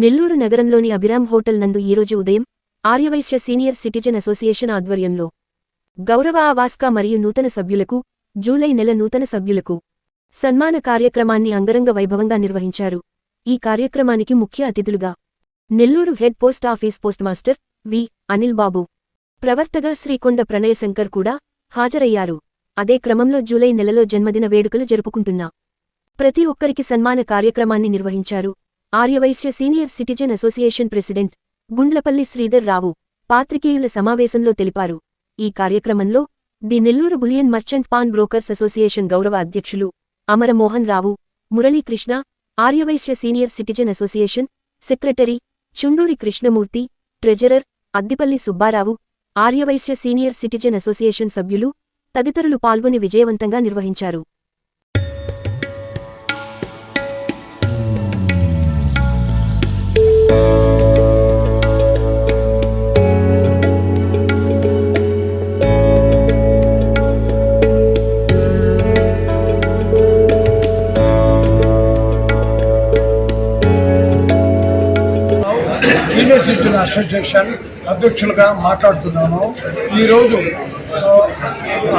నెల్లూరు నగరంలోని అభిరామ్ హోటల్ నందు ఈరోజు ఉదయం ఆర్యవైశ్య సీనియర్ సిటిజన్ అసోసియేషన్ ఆధ్వర్యంలో గౌరవ ఆవాస్కా మరియు నూతన సభ్యులకు జూలై నెల నూతన సభ్యులకు సన్మాన కార్యక్రమాన్ని అంగరంగ వైభవంగా నిర్వహించారు. ఈ కార్యక్రమానికి ముఖ్య అతిథులుగా Nellore head post office postmaster V. Anil Babu ప్రవర్తగా Srikonda Pranayashankar కూడా హాజరయ్యారు. అదే క్రమంలో జూలై నెలలో జన్మదిన వేడుకలు జరుపుకుంటున్నా ప్రతి ఒక్కరికి సన్మాన కార్యక్రమాన్ని నిర్వహించారు. Aryavysya senior citizen association president Gundlapalli Sridhar Rao పాత్రికేయుల సమావేశంలో తెలిపారు. ఈ కార్యక్రమంలో the Nellore bullion merchant pawn brokers association గౌరవ అధ్యక్షులు Amaramohan Rao Muralikrishna Aryavysya senior citizen association secretary Chunduri Krishnamurthy treasurer Addipalli Subbarao Aryavysya senior citizen association సభ్యులు తదితరులు పాల్గొని విజయవంతంగా నిర్వహించారు. సీనియర్ సిటిజన్ అసోసియేషన్ అధ్యక్షులుగా మాట్లాడుతున్నాను. ఈరోజు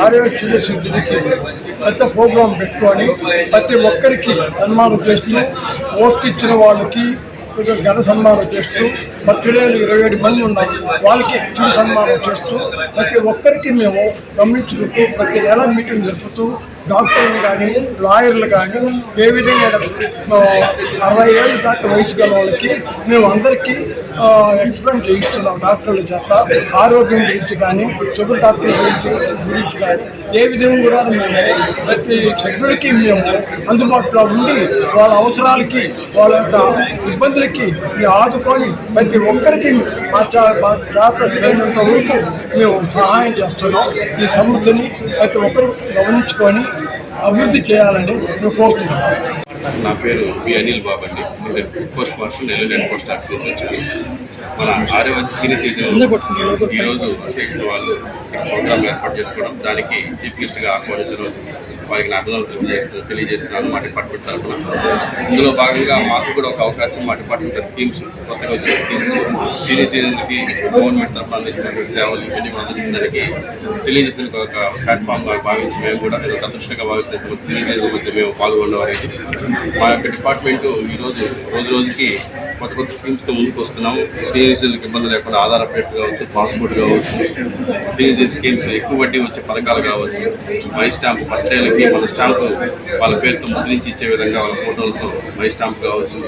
ఆర్యో సీనియర్ సిటిజన్కి పెద్ద ప్రోగ్రాం పెట్టుకొని ప్రతి ఒక్కరికి సన్మానం చేస్తూ ఓస్ట్ ఇచ్చిన వాళ్ళకి ఘన సన్మానం చేస్తూ బర్త్డేలు ఇరవై ఏడు మంది ఉన్నారు వాళ్ళకి చిరు సన్మానం చేస్తూ ప్రతి ఒక్కరికి మేము గమనించుకుంటూ ప్రతి నెల మీటింగ్ జరుపుతూ డాక్టర్లు కానీ లాయర్లు కానీ ఏ విధంగా అరవై ఏళ్ళు దాకా వయసు గల వాళ్ళకి మేము అందరికీ ఎక్స్ప్లెయిన్ చేయిస్తున్నాం డాక్టర్ల చేత ఆరోగ్యం గురించి కానీ షుగర్ డాక్టర్ల గురించి గురించి కానీ. ఏ విధంగా కూడా మేము ప్రతి సభ్యుడికి మేము అందుబాటులో ఉండి వాళ్ళ అవసరాలకి వాళ్ళ యొక్క ఇబ్బందులకి మేము ఆదుకొని ప్రతి ఒక్కరికి మా చా చేత చేయనంత వరకు మేము సహాయం చేస్తున్నాం. ఈ సమస్యని ప్రతి ఒక్కరు గమనించుకొని అభివృద్ధి చేయాలని మేము కోరుతున్నాం నా పేరు బి అనిల్ బాబు అండి. నేను ఫుడ్ post master Nellore head post office నుంచి వచ్చాను మన ఆర్యవైశ్య సీనియర్ సిటిజన్ ఈరోజు అసోసియేషన్ వాళ్ళు ప్రోగ్రామ్ ఏర్పాటు చేసుకోవడం దానికి చీఫ్ గెస్ట్గా ఆహ్వానించడం వారికి నా అభినందనలు తెలియజేస్తూ తెలియజేస్తున్నాను మా డిపార్ట్మెంట్ తరఫున. ఇందులో భాగంగా మాకు కూడా ఒక అవకాశం మా డిపార్ట్మెంట్ స్కీమ్స్ కొత్తగా వచ్చే స్కీమ్స్ సీనియర్ సిటిజన్కి గవర్నమెంట్ తరఫున అందిస్తున్నటువంటి సేవలు ఇవన్నీ మనం అందించడానికి తెలియజేసిన ఒక ప్లాట్ఫామ్గా భావించి మేము కూడా ఏదో సంతృష్టంగా అదృష్టంగా భావిస్తున్నటువంటి సీనియర్ సిటిజన్ మధ్య మేము పాల్గొనడం అనేది మా యొక్క డిపార్ట్మెంట్ ఈరోజు రోజు రోజుకి కొత్త కొత్త స్కీమ్స్తో ముందుకు వస్తున్నాము. సీనియర్ సిటిజన్కి ఇబ్బంది లేకుండా ఆధార్ అప్డేట్స్ కావచ్చు పాస్పోర్ట్ కావచ్చు సీనియర్ సిటిజన్ స్కీమ్స్ ఎక్కువ వడ్డీ వచ్చే పథకాలు కావచ్చు మై స్టాంప్ బర్త్డేలకి మన స్టాంపు వాళ్ళ పేరుతో ముద్రించి ఇచ్చే విధంగా వాళ్ళ ఫోటోలతో మై స్టాంప్ కావచ్చు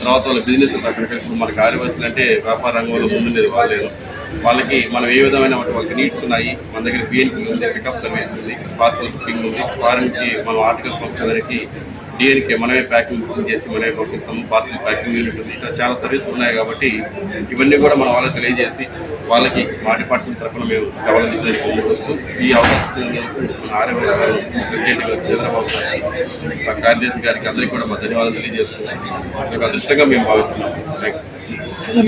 తర్వాత వాళ్ళ బిజినెస్ రకరకాల ఇప్పుడు మనకి ఆదివాసులు అంటే వ్యాపార రంగంలో ముందుండేది వాళ్ళేను వాళ్ళకి మనం ఏ విధమైన వాళ్ళకి నీడ్స్ ఉన్నాయి? మన దగ్గర బిఎన్పీ ఉంది పికప్ సర్వీస్ ఉంది పార్సల్ బుకింగ్ ఉంది. ఫారెన్కి మనం ఆర్టికల్స్ పంపించడానికి డిఎన్కే మనమే ప్యాకింగ్ బుకింగ్ చేసి మనమే పంపిస్తాము పార్సల్ ప్యాకింగ్ యూనిట్ ఉంది ఇట్లా చాలా సర్వీస్ ఉన్నాయి కాబట్టి ఇవన్నీ కూడా మనం వాళ్ళకి తెలియజేసి వాళ్ళకి మా డిపార్ట్మెంట్ తరఫున మేము సేవలు అందించడానికి ముందుకొస్తూ ఈ అవకాశం మన ఆర్ఎంఎస్ గారు ప్రెసిడెంట్ గారు చంద్రబాబు గారు కార్యదర్శి గారికి అందరికీ కూడా మా ధన్యవాదాలు తెలియజేసుకున్నాం ఒక అదృష్టంగా మేము భావిస్తున్నాం. థ్యాంక్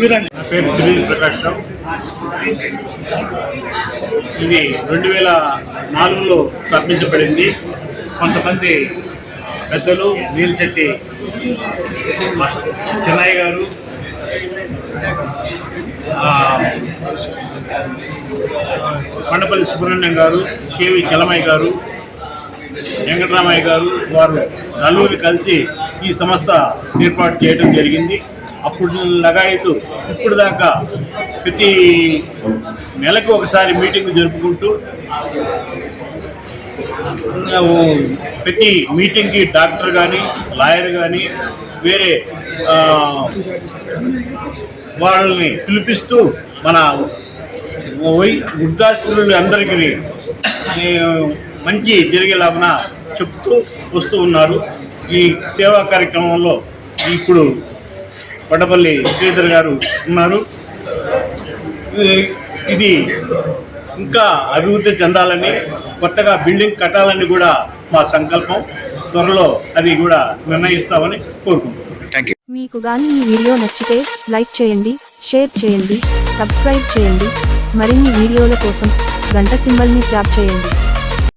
యూ నా పేరు త్రివేది ప్రకాష్ రావు. ఇది రెండు వేల నాలుగులో స్థాపించబడింది. కొంతమంది పెద్దలు నీలశెట్టి చెన్నయ్య గారు కొండపల్లి సుబ్రహ్మణ్యం గారు కేవి చలమయ్య గారు వెంకటరామయ్య గారు వారు నలుగురు కలిసి ఈ సంస్థ ఏర్పాటు చేయడం జరిగింది. అప్పుడు లగాయతు ఇప్పుడు దాకా ప్రతి నెలకు ఒకసారి మీటింగ్ జరుపుకుంటూ ప్రతి మీటింగ్కి డాక్టర్ కానీ లాయర్ కానీ వేరే వాళ్ళని పిలిపిస్తూ మన వై వృద్ధాశ్రులు అందరికీ మంచి జరిగేలాగున చెప్తూ వస్తూ ఉన్నారు. ఈ సేవా కార్యక్రమంలో ఇప్పుడు పడపల్లి శ్రీధర్ గారు ఉన్నారు. ఇది ఇంకా అభివృద్ధి చెందాలని కొత్తగా బిల్డింగ్ కట్టాలని కూడా మా సంకల్పం. త్వరలో అది కూడా నిర్ణయిస్తామని కోరుకుంటున్నాం. మీకు గాని ఈ వీడియో నచ్చితే లైక్ చేయండి షేర్ చేయండి సబ్స్క్రైబ్ చేయండి. మరిన్ని వీడియోల కోసం గంట సింబల్ని ట్యాప్ చేయండి.